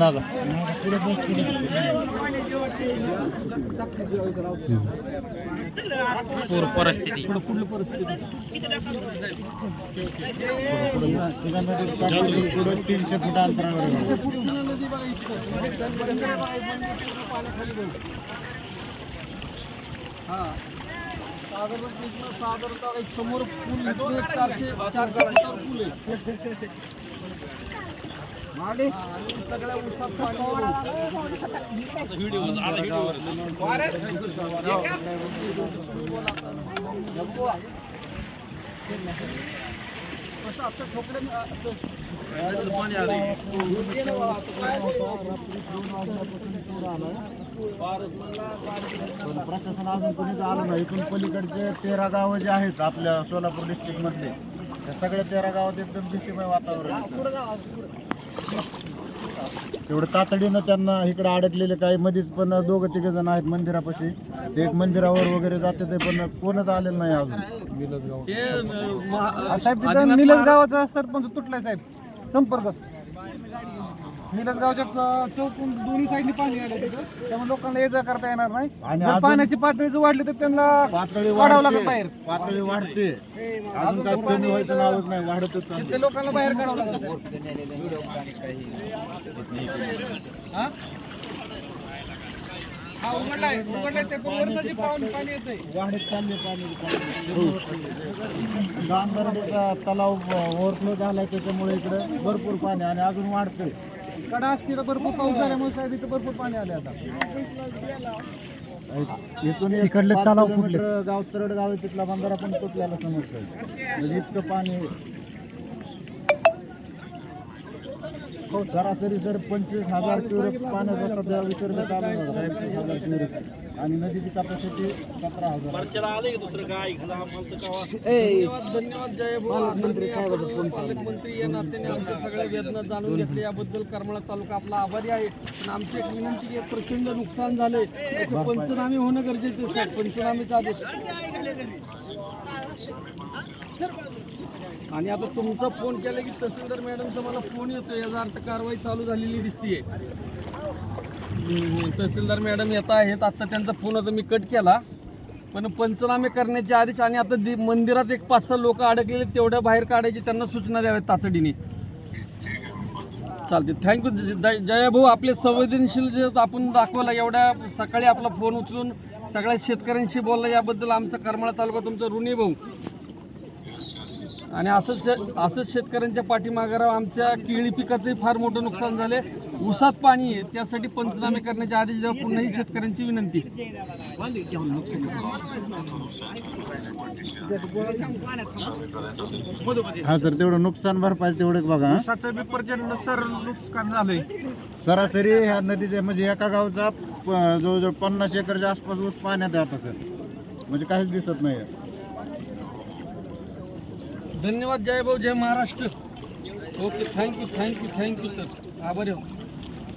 नागा पूर परिस्थिती तीनशे फूट अंतरावर आहे. साधारणतः एक समोर पूल चारशे चारशे पूल आहे पण प्रशासन अजून कोणीच आलं नाही. इथून पलीकडचे तेरा गावं जे आहेत आपल्या सोलापूर डिस्ट्रिक्ट त्या सगळ्या तेरा गावात एकदम भीतीमय वातावरण आहे. तेवढं तातडीनं त्यांना इकडे अडकलेले काही मध्येच पण दोघं तिघ जण आहेत मंदिरापाशी. ते एक मंदिरावर वगैरे जाते ते पण कोणच आलेलं नाही अजून. हे अं, महा- साहेब निलज गावाचा सरपंच तुटलाय साहेब. संपर्क. निलज गावच्या क- चौकून दोन्ही साईडनी पाणी आलं तिथं. त्यामुळे लोकांना ये जा करता येणार नाही. आणि जर अजून- पाण्याची पातळी जर वाढली तर त्यांना पातळी वाढावं लागत वाढते. बाहेर. पातळी वाढते. अजून काय कमी व्हायचं नावच नाही वाढतच ते लोकांना बाहेर काढावं लागत हा? हा उघडलाय. उघडलाय साहेब पण वरनं जे पाऊस पाणी येतंय. वाढत चालले पाणी. गांधर्डीचा तलाव ओव्हरफ्लो झालाय त्याच्यामुळे इकडे भरपूर पाणी आणि अजून वाढतंय. कडा असतील भरपूर पाऊस झाल्यामुळे साहेब इथं भरपूर पाणी आले आता. इथून पाच किलोमीटर गाव तरड गाव आहे तिथला बंधारा पण तुटलेला समजतोय म्हणजे इतकं पाणी आहे. हो, सरासरी सर पंचवीस हजार क्युरेक्स पाण्याचा सध्या विसर्ग चालू पंचवीस हजार क्युरेक्स आणि नदीची कॅपॅसिटी सतरा हजार. आहे. धन्यवाद धन्यवाद जय पालकमंत्री पालकमंत्री या नात्याने आमच्या सगळ्या वेदना जाणून घेतल्या. याबद्दल करमाळा तालुका आपला आभारी आहे. पण आमची एक विनंती की प्रचंड नुकसान झाले त्याचे पंचनामे होणं गरजेचे पंचनामेचा आदेश. आणि आता तुमचा फोन केला की तहसीलदार मॅडमचा मला फोन येतो याचा अर्थ कारवाई चालू झालेली दिसतीये. तहसीलदार मॅडम येत आहेत आता त्यांचा फोन आता मी कट केला. पण पंचनामे करण्याच्या आधीच आणि आता दि- मंदिरात एक पाच सहा लोक अडकलेले तेवढ्या बाहेर काढायची त्यांना सूचना द्याव्यात तातडीने. चालते थँक्यू जय भाऊ आपले संवेदनशील जे आपण दाखवला एवढ्या सकाळी आपला फोन उचलून सगळ्या शेतकऱ्यांशी बोलला याबद्दल आमचा करमाळा तालुका तुमचा ऋणी भाऊ. आणि असंच शे- असंच शेतकऱ्यांच्या पाठीमागे राहा आमच्या केळी पिकाचंही फार मोठं नुकसान झाले ऊसात पाणी आहे त्यासाठी पंचनामे करण्याच्या आदेश द्यावा पुन्हाही शेतकऱ्यांची विनंती. हा सर तेवढं नुकसान भरपाई तेवढं बघा. ऊसाचं बी प्रचंड सर नुकसान झालंय. सरासरी ह्या नदीचे म्हणजे एका गावचा प- जवळजवळ पन्नास एकरच्या आसपास ऊस पाण्यात आहे आता सर. म्हणजे काहीच दिसत नाही धन्यवाद जय भाऊ जय Maharashtra. Okay thank you thank you thank you sir आभारी हो